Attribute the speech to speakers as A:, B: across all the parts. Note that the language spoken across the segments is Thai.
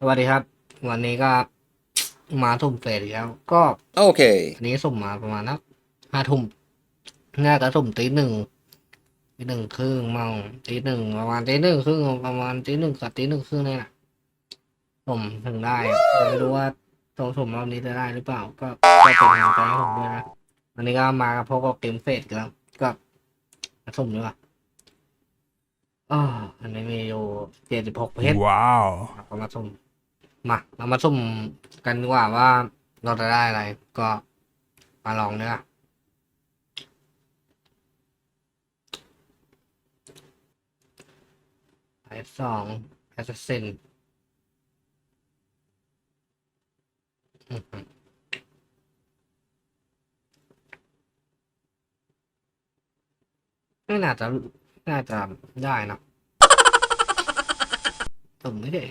A: สวัสดีครับ วันนี้ก็มาทุ่มเฟสอีกแล้ว ก็
B: Okay.
A: อันนี้สุ่มมาประมาณนักห้าทุ่มน่าจะสุ่มตีหนึ่งตีหนึ่งครึ่งมั่งตีหนึ่งประมาณตีหนึ่งครึ่งประมาณตีหนึ่งกับตีหนึ่งครึ่งนี่แหละสุ่มถึงได้แต่ไม่รู้ว่าตรงสุ่มรอบนี้จะได้หรือเปล่า ก็ก็เป็นกำลังใจให้ผมด้วยนะวันนี้ก็มากับพวกกับเกมเฟสกันแล้วก็มาสุ่มดีกว่า อ๋ออันนี้มีอยู่เจ็ดสิบหกเพชร
C: Wow.
A: เราก็มาสุ่มมาเรามาสุ่มกันดีกว่าว่าเราจะได้อะไรก็มาลองเนื้อไอสองแอสซินไม่น่าจะ น่าจะได้นะสุ่มไม่ได้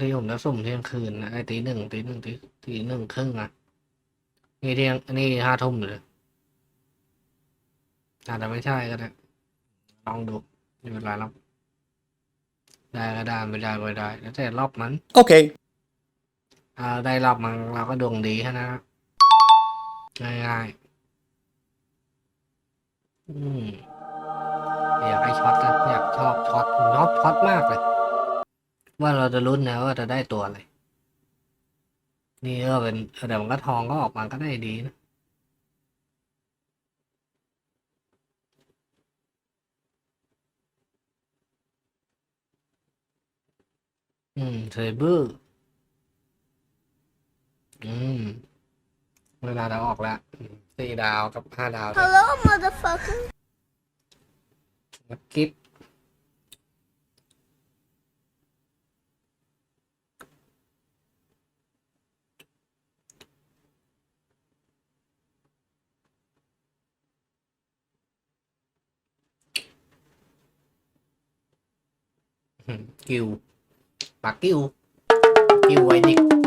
A: ที่ผมจะสุ่มเที่ยงคืนนะไอ้ตีหนึ่งตีหนึ่งตีตีหนึ่งครึ่งอะ นี่เที่ยงนี่ห้าทุ่มเลยอาจจะไม่ใช่ก็ได้ ลองดูไม่เป็นไรหรอกได้ก็ได้ไม่ได้ก็ไม่ได้แล้วแต่รอบมัน
B: Okay.
A: อ่าได้รอบมันเราก็ดวงดีแค่นั้น นะง่ายๆอืมอยากให้ช็อตนะอยากชอบช็อตชอบช็อตมากเลย ว่าเราจะลุ้นนะว่าจะได้ตัวอะไร นี่ก็เป็นเดี๋ยวมันก็ทองก็ออกมาก็ได้ดีนะอืมเทเบอร์อืม เวลาเราออกแล้วอืมสี่ดาวกับห้าดาวเนี่ย
D: Hello, motherfucker.
A: แล้วกิฟอืมกิวปากกิวกิวไวนิกอืม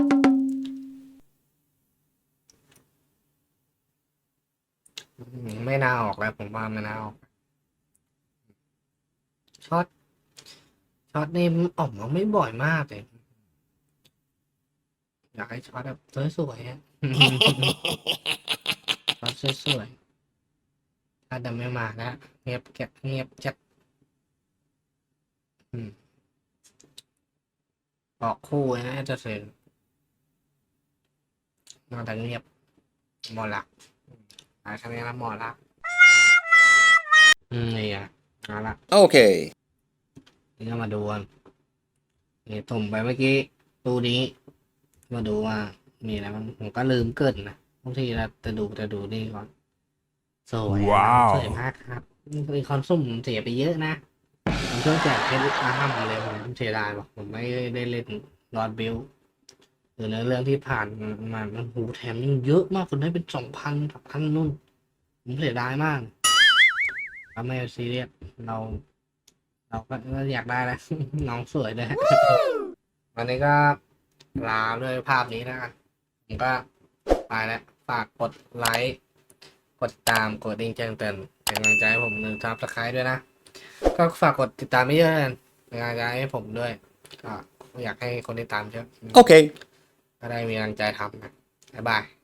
A: ไม่น่าออกแล้วผมว่าไม่น่าออกช็อตช็อตนี่ออกมาไม่บ่อยมากเลยอยากให้ช็อตแบบสวยๆอะช็อตสวยๆถ้าจะไม่มาแล้วเงียบแกะเงียบจัดอออกคู่นะจะเซ็นมาแต่เงียบหมอละ หายคะแนนแล้วหมอละอืมนี่อะเอาละ
B: Okay.
A: นี่ก็มาดูกันนี่ส่งไปเมื่อกี้ตู้นี้ มาดูว่า มีอะไรบ้างผมก็ลืมเกินนะบางทีเราจะดูจะดูนี่ก่อนสวยนะ
C: ว้าว
A: สวยมากครับมีคอนซุ่มเสียไปเยอะนะผมช่วยแจกเพชรอาห้ามเลยผมเสียดายบอกผมไม่ได้เล่นรอดบิล หรือในเรื่องที่ผ่านมามันหูแถมยังเยอะมากคนได้เป็นสองพันสามพันนู่นผมเสียดายมากก็ไม่ซีเรียสเรา เราก็อยากได้แล้วน้องสวยเลยวันนี้ก็ลาด้วยภาพนี้นะผมก็ไปแล้วฝากกดไลค์กดติดตามกดดิงแจ้งเตือนเป็นกำลังใจให้ผมหนึ่งทับสไครด้วยนะ ก็ฝากกดติดตามไม่เยอะเลยเป็นกำลังใจให้ผมด้วยก็อยากให้คนติดตามเยอะ
B: Okay.
A: ก็ได้มีกำลังใจทำนะบ๊ายบาย